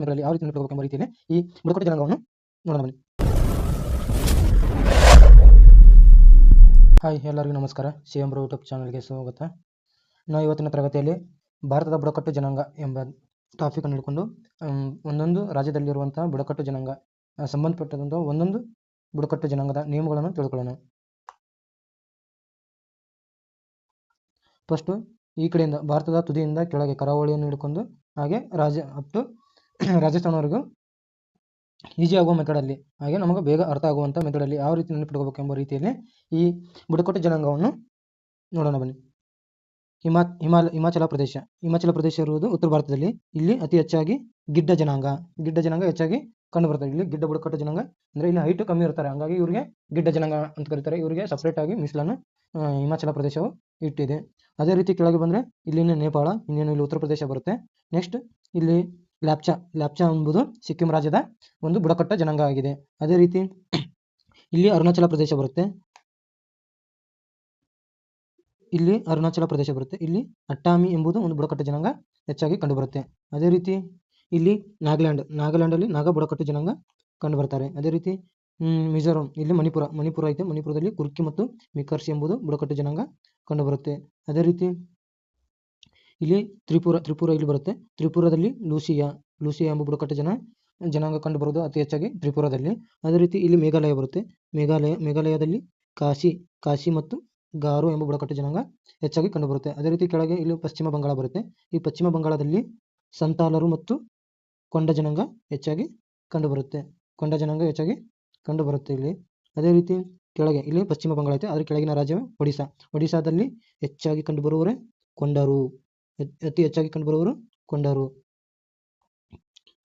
ಇದರಲ್ಲಿ ಯಾವ ರೀತಿ ಎಂಬ ರೀತಿಯಲ್ಲಿ ಈ ಬುಡಕಟ್ಟು ಜನಾಂಗವನ್ನು ನೋಡೋಣ ಬನ್ನಿ. ಹಾಯ್ ಎಲ್ಲರಿಗೂ ನಮಸ್ಕಾರ. ಸಿ ಎಂ ಬ್ರೋ ಯೂಟ್ಯೂಬ್ ಚಾನಲ್ಗೆ ಸ್ವಾಗತ. ನಾವು ಇವತ್ತಿನ ತರಗತಿಯಲ್ಲಿ ಭಾರತದ ಬುಡಕಟ್ಟು ಜನಾಂಗ ಎಂಬ ಟಾಪಿಕ್ ಅನ್ನು ಹಿಡ್ಕೊಂಡು ಒಂದೊಂದು ರಾಜ್ಯದಲ್ಲಿರುವಂತಹ ಬುಡಕಟ್ಟು ಜನಾಂಗ ಸಂಬಂಧಪಟ್ಟಂತಹ ಒಂದೊಂದು ಬುಡಕಟ್ಟು ಜನಾಂಗದ ನಿಯಮಗಳನ್ನು ತಿಳ್ಕೊಳ್ಳೋಣ. ಫಸ್ಟು ಈ ಕಡೆಯಿಂದ, ಭಾರತದ ತುದಿಯಿಂದ ಕೆಳಗೆ ಕರಾವಳಿಯನ್ನು ಹಿಡ್ಕೊಂಡು, ಹಾಗೆ ರಾಜ್ಯ ಅಪ್ ರಾಜಸ್ಥಾನವರೆಗೂ ಈಜಿ ಆಗುವ ಮೆಥಡಲ್ಲಿ ಹಾಗೆ ನಮಗೆ ಬೇಗ ಅರ್ಥ ಆಗುವಂಥ ಮೆಥಡಲ್ಲಿ ಯಾವ ರೀತಿ ನೆನಪಿಟ್ಕೋಬೇಕು ಎಂಬ ರೀತಿಯಲ್ಲಿ ಈ ಬುಡಕಟ್ಟು ಜನಾಂಗವನ್ನು ನೋಡೋಣ ಬನ್ನಿ. ಹಿಮಾ, ಹಿಮಾಲ, ಹಿಮಾಚಲ ಪ್ರದೇಶ. ಹಿಮಾಚಲ ಪ್ರದೇಶ ಇರುವುದು ಉತ್ತರ ಭಾರತದಲ್ಲಿ. ಇಲ್ಲಿ ಅತಿ ಹೆಚ್ಚಾಗಿ ಗಿಡ್ಡ ಜನಾಂಗ. ಗಿಡ್ಡ ಜನಾಂಗ ಹೆಚ್ಚಾಗಿ ಕಂಡು ಬರ್ತದೆ. ಇಲ್ಲಿ ಗಿಡ್ಡ ಬುಡಕಟ್ಟು ಜನಾಂಗ ಅಂದರೆ ಇಲ್ಲಿ ಹೈಟ್ ಕಮ್ಮಿ ಇರ್ತಾರೆ. ಹಂಗಾಗಿ ಇವರಿಗೆ ಗಿಡ್ಡ ಜನಾಂಗ ಅಂತ ಕರೀತಾರೆ. ಇವರಿಗೆ ಸಪ್ರೇಟ್ ಆಗಿ ಮೀಸಲನ್ನು ಹಿಮಾಚಲ ಪ್ರದೇಶವು ಇಟ್ಟಿದೆ. ಅದೇ ರೀತಿ ಕೆಳಗೆ ಬಂದರೆ ಇಲ್ಲಿನ ನೇಪಾಳ, ಇನ್ನೇನು ಇಲ್ಲಿ ಉತ್ತರ ಪ್ರದೇಶ ಬರುತ್ತೆ. ನೆಕ್ಸ್ಟ್ ಇಲ್ಲಿ ಲ್ಯಾಪ್ಚಾ ಲ್ಯಾಪ್ಚಾ ಎಂಬುದು ಸಿಕ್ಕಿಂ ರಾಜ್ಯದ ಒಂದು ಬುಡಕಟ್ಟು ಜನಾಂಗ ಆಗಿದೆ. ಅದೇ ರೀತಿ ಇಲ್ಲಿ ಅರುಣಾಚಲ ಪ್ರದೇಶ ಬರುತ್ತೆ. ಇಲ್ಲಿ ಅರುಣಾಚಲ ಪ್ರದೇಶ ಬರುತ್ತೆ. ಇಲ್ಲಿ ಅಟ್ಟಾಮಿ ಎಂಬುದು ಒಂದು ಬುಡಕಟ್ಟು ಜನಾಂಗ ಹೆಚ್ಚಾಗಿ ಕಂಡುಬರುತ್ತೆ. ಅದೇ ರೀತಿ ಇಲ್ಲಿ ನಾಗಾಲ್ಯಾಂಡ್, ನಾಗಾಲ್ಯಾಂಡಲ್ಲಿ ನಾಗ ಬುಡಕಟ್ಟು ಜನಾಂಗ ಕಂಡುಬರ್ತಾರೆ. ಅದೇ ರೀತಿ ಮಿಜೋರಾಂ, ಇಲ್ಲಿ ಮಣಿಪುರ ಮಣಿಪುರ ಐತೆ. ಮಣಿಪುರದಲ್ಲಿ ಕುರ್ಕಿ ಮತ್ತು ಮಿಕರ್ಸ್ ಎಂಬುದು ಬುಡಕಟ್ಟು ಜನಾಂಗ ಕಂಡುಬರುತ್ತೆ. ಅದೇ ರೀತಿ ಇಲ್ಲಿ ತ್ರಿಪುರ ತ್ರಿಪುರ ಇಲ್ಲಿ ಬರುತ್ತೆ. ತ್ರಿಪುರದಲ್ಲಿ ಲೂಸಿಯಾ ಲೂಸಿಯಾ ಎಂಬ ಬುಡಕಟ್ಟು ಜನ, ಜನಾಂಗ ಕಂಡುಬರೋದು ಅತಿ ಹೆಚ್ಚಾಗಿ ತ್ರಿಪುರದಲ್ಲಿ. ಅದೇ ರೀತಿ ಇಲ್ಲಿ ಮೇಘಾಲಯ ಬರುತ್ತೆ. ಮೇಘಾಲಯ, ಮೇಘಾಲಯದಲ್ಲಿ ಕಾಶಿ ಕಾಶಿ ಮತ್ತು ಗಾರು ಎಂಬ ಬುಡಕಟ್ಟು ಜನಾಂಗ ಹೆಚ್ಚಾಗಿ ಕಂಡುಬರುತ್ತೆ ಅದೇ ರೀತಿ ಕೆಳಗೆ ಇಲ್ಲಿ ಪಶ್ಚಿಮ ಬಂಗಾಳ ಬರುತ್ತೆ. ಈ ಪಶ್ಚಿಮ ಬಂಗಾಳದಲ್ಲಿ ಸಂತಾಲರು ಮತ್ತು ಕೊಂಡ ಜನಾಂಗ ಹೆಚ್ಚಾಗಿ ಕಂಡುಬರುತ್ತೆ ಕೊಂಡ ಜನಾಂಗ ಹೆಚ್ಚಾಗಿ ಕಂಡುಬರುತ್ತೆ ಇಲ್ಲಿ. ಅದೇ ರೀತಿ ಕೆಳಗೆ, ಇಲ್ಲಿ ಪಶ್ಚಿಮ ಬಂಗಾಳ ಐತೆ. ಅದರ ಕೆಳಗಿನ ರಾಜ್ಯವೇ ಒಡಿಶಾ ಒಡಿಶಾದಲ್ಲಿ ಹೆಚ್ಚಾಗಿ ಕಂಡುಬರುವವರೇ ಕೊಂಡರು. ಅತಿ ಹೆಚ್ಚಾಗಿ ಕಂಡುಬರುವವರು ಕೊಂಡರು.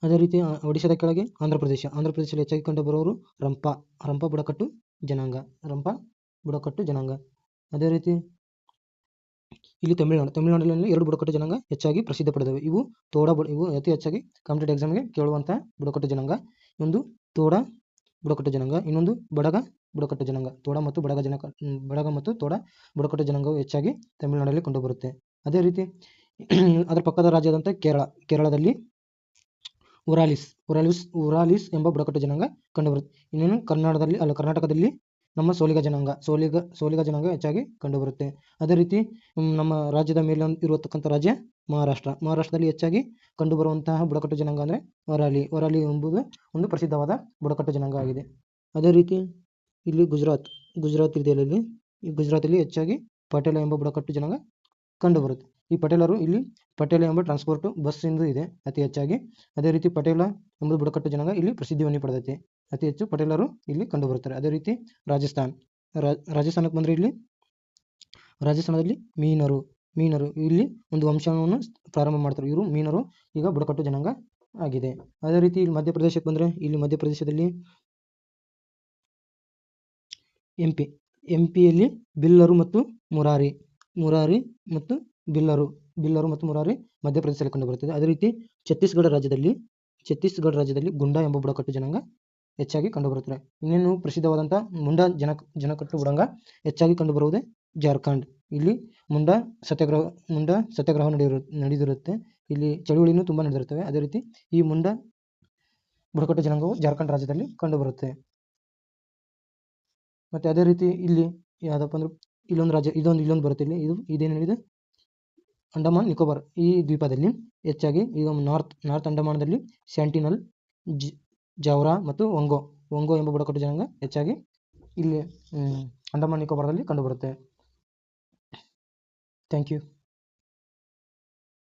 ಅದೇ ರೀತಿ ಒಡಿಶಾದ ಕೆಳಗೆ ಆಂಧ್ರ ಪ್ರದೇಶ ಪ್ರದೇಶದಲ್ಲಿ ಹೆಚ್ಚಾಗಿ ಕಂಡುಬರುವವರು ರಂಪ. ರಂಪ ಬುಡಕಟ್ಟು ಜನಾಂಗ. ರಂಪ ಬುಡಕಟ್ಟು ಜನಾಂಗ. ಅದೇ ರೀತಿ, ಇಲ್ಲಿ ತಮಿಳುನಾಡು. ತಮಿಳುನಾಡಿನಲ್ಲಿ ಎರಡು ಬುಡಕಟ್ಟು ಜನಾಂಗ ಹೆಚ್ಚಾಗಿ ಪ್ರಸಿದ್ಧ ಪಡೆದವೆ. ಇವು ತೋಡ ಇವು ಅತಿ ಹೆಚ್ಚಾಗಿ ಕಾಂಪಿಟೇಟಿವ್ ಎಕ್ಸಾಮ್ಗೆ ಕೇಳುವಂತಹ ಬುಡಕಟ್ಟು ಜನಾಂಗ. ಒಂದು ತೋಡ ಬುಡಕಟ್ಟು ಜನಾಂಗ. ಇನ್ನೊಂದು ಬಡಗ ಬುಡಕಟ್ಟು ಜನಾಂಗ. ತೋಡ ಮತ್ತು ಬಡಗ ಜನ, ಬಡಗ ಮತ್ತು ತೋಡ ಬುಡಕಟ್ಟು ಜನಾಂಗವು ಹೆಚ್ಚಾಗಿ ತಮಿಳುನಾಡಲ್ಲಿ ಕಂಡುಬರುತ್ತೆ. ಅದೇ ರೀತಿ ಅದರ ಪಕ್ಕದ ರಾಜ್ಯದಂತೆ ಕೇರಳ, ಕೇರಳದಲ್ಲಿ ಉರಾಲಿಸ್ ಉರಾಲಿಸ್ ಉರಾಲಿಸ್ ಎಂಬ ಬುಡಕಟ್ಟು ಜನಾಂಗ ಕಂಡುಬರುತ್ತೆ ಇನ್ನೇನು ಕನ್ನಡದಲ್ಲಿ ಅಲ್ಲ, ಕರ್ನಾಟಕದಲ್ಲಿ ನಮ್ಮ ಸೋಲಿಗ ಜನಾಂಗ, ಸೋಲಿಗ ಸೋಲಿಗ ಜನಾಂಗ ಹೆಚ್ಚಾಗಿ ಕಂಡುಬರುತ್ತೆ. ಅದೇ ರೀತಿ ನಮ್ಮ ರಾಜ್ಯದ ಮೇಲೆ ಇರುವತಕ್ಕಂಥ ರಾಜ್ಯ ಮಹಾರಾಷ್ಟ್ರ. ಮಹಾರಾಷ್ಟ್ರದಲ್ಲಿ ಹೆಚ್ಚಾಗಿ ಕಂಡುಬರುವಂತಹ ಬುಡಕಟ್ಟು ಜನಾಂಗ ಅಂದರೆ ವರಾಲಿ ವರಾಲಿ ಎಂಬುದು ಒಂದು ಪ್ರಸಿದ್ಧವಾದ ಬುಡಕಟ್ಟು ಜನಾಂಗ ಆಗಿದೆ. ಅದೇ ರೀತಿ ಇಲ್ಲಿ ಗುಜರಾತ್ ಗುಜರಾತ್ ಇದೆ ಇಲ್ಲಿ ಈ ಗುಜರಾತಲ್ಲಿ ಹೆಚ್ಚಾಗಿ ಪಟೇಲ ಎಂಬ ಬುಡಕಟ್ಟು ಜನಾಂಗ ಕಂಡುಬರುತ್ತೆ ಈ ಪಟೇಲರು ಇಲ್ಲಿ ಪಟೇಲ ಎಂಬ ಟ್ರಾನ್ಸ್ಪೋರ್ಟ್ ಬಸ್ ಎಂದು ಇದೆ, ಅತಿ ಹೆಚ್ಚಾಗಿ. ಅದೇ ರೀತಿ ಪಟೇಲ ಎಂಬುದು ಬುಡಕಟ್ಟು ಜನಾಂಗ ಇಲ್ಲಿ ಪ್ರಸಿದ್ಧಿಯನ್ನು ಪಡೆದೈತಿ. ಅತಿ ಹೆಚ್ಚು ಪಟೇಲರು ಇಲ್ಲಿ ಕಂಡುಬರುತ್ತಾರೆ ಅದೇ ರೀತಿ ರಾಜಸ್ಥಾನ್. ರಾಜಸ್ಥಾನಕ್ಕೆ ಬಂದರೆ ಇಲ್ಲಿ ರಾಜಸ್ಥಾನದಲ್ಲಿ ಮೀನರು ಮೀನರು ಇಲ್ಲಿ ಒಂದು ವಂಶವನ್ನು ಪ್ರಾರಂಭ ಮಾಡ್ತಾರೆ. ಇವರು ಮೀನರು, ಈಗ ಬುಡಕಟ್ಟು ಜನಾಂಗ ಆಗಿದೆ. ಅದೇ ರೀತಿ ಇಲ್ಲಿ ಮಧ್ಯಪ್ರದೇಶಕ್ಕೆ ಬಂದರೆ ಇಲ್ಲಿ ಮಧ್ಯಪ್ರದೇಶದಲ್ಲಿ ಎಂಪಿ ಪಿ ಎಂ ಪಿಯಲ್ಲಿ ಬಿಲ್ಲರು ಮತ್ತು ಮುರಾರಿ. ಮುರಾರಿ ಮತ್ತು ಬಿಲ್ಲರು. ಬಿಲ್ಲರು ಮತ್ತು ಮುರಾರಿ ಮಧ್ಯಪ್ರದೇಶದಲ್ಲಿ ಕಂಡುಬರುತ್ತದೆ ಅದೇ ರೀತಿ ಛತ್ತೀಸ್ಗಢ ರಾಜ್ಯದಲ್ಲಿ ಛತ್ತೀಸ್ಗಢ ರಾಜ್ಯದಲ್ಲಿ ಗುಂಡಾ ಎಂಬ ಬುಡಕಟ್ಟು ಜನಾಂಗ ಹೆಚ್ಚಾಗಿ ಕಂಡುಬರುತ್ತದೆ ಇನ್ನೇನು ಪ್ರಸಿದ್ಧವಾದಂಥ ಮುಂಡಾ ಜನ ಜನಕಟ್ಟು ಬುಡಂಗ ಹೆಚ್ಚಾಗಿ ಕಂಡುಬರುವುದೇ ಜಾರ್ಖಂಡ್. ಇಲ್ಲಿ ಮುಂಡಾ ಸತ್ಯಾಗ್ರಹ ಮುಂಡಾ ಸತ್ಯಾಗ್ರಹ ನಡೆದಿರು ನಡೆದಿರುತ್ತೆ. ಇಲ್ಲಿ ಚಳುವಳಿನೂ ತುಂಬ ನಡೆದಿರುತ್ತವೆ. ಅದೇ ರೀತಿ ಈ ಮುಂಡಾ ಬುಡಕಟ್ಟು ಜನಾಂಗವು ಜಾರ್ಖಂಡ್ ರಾಜ್ಯದಲ್ಲಿ ಕಂಡುಬರುತ್ತೆ ಮತ್ತು ಅದೇ ರೀತಿ ಇಲ್ಲಿ ಯಾವುದಪ್ಪ ಅಂದ್ರೆ ಇಲ್ಲೊಂದು ರಾಜ್ಯ, ಇದೊಂದು, ಇಲ್ಲೊಂದು ಬರುತ್ತೆ ಇಲ್ಲಿ. ಇದು ಇದೇನು ಹೇಳಿದೆ ಅಂಡಮಾನ್, ನಿಕೋಬಾರ್. ಈ ದ್ವೀಪದಲ್ಲಿ ಹೆಚ್ಚಾಗಿ ಈಗ ನಾರ್ತ್ ನಾರ್ತ್ ಅಂಡಮಾನದಲ್ಲಿ ಸ್ಯಾಂಟಿನಲ್ ಜ್, ಜವರಾ ಮತ್ತು ಒಂಗೋ. ಒಂಗೋ ಎಂಬ ಬುಡಕಟ್ಟು ಜನಾಂಗ ಹೆಚ್ಚಾಗಿ ಇಲ್ಲಿ ಅಂಡಮಾನ್, ನಿಕೋಬಾರದಲ್ಲಿ ಕಂಡುಬರುತ್ತೆ. Thank you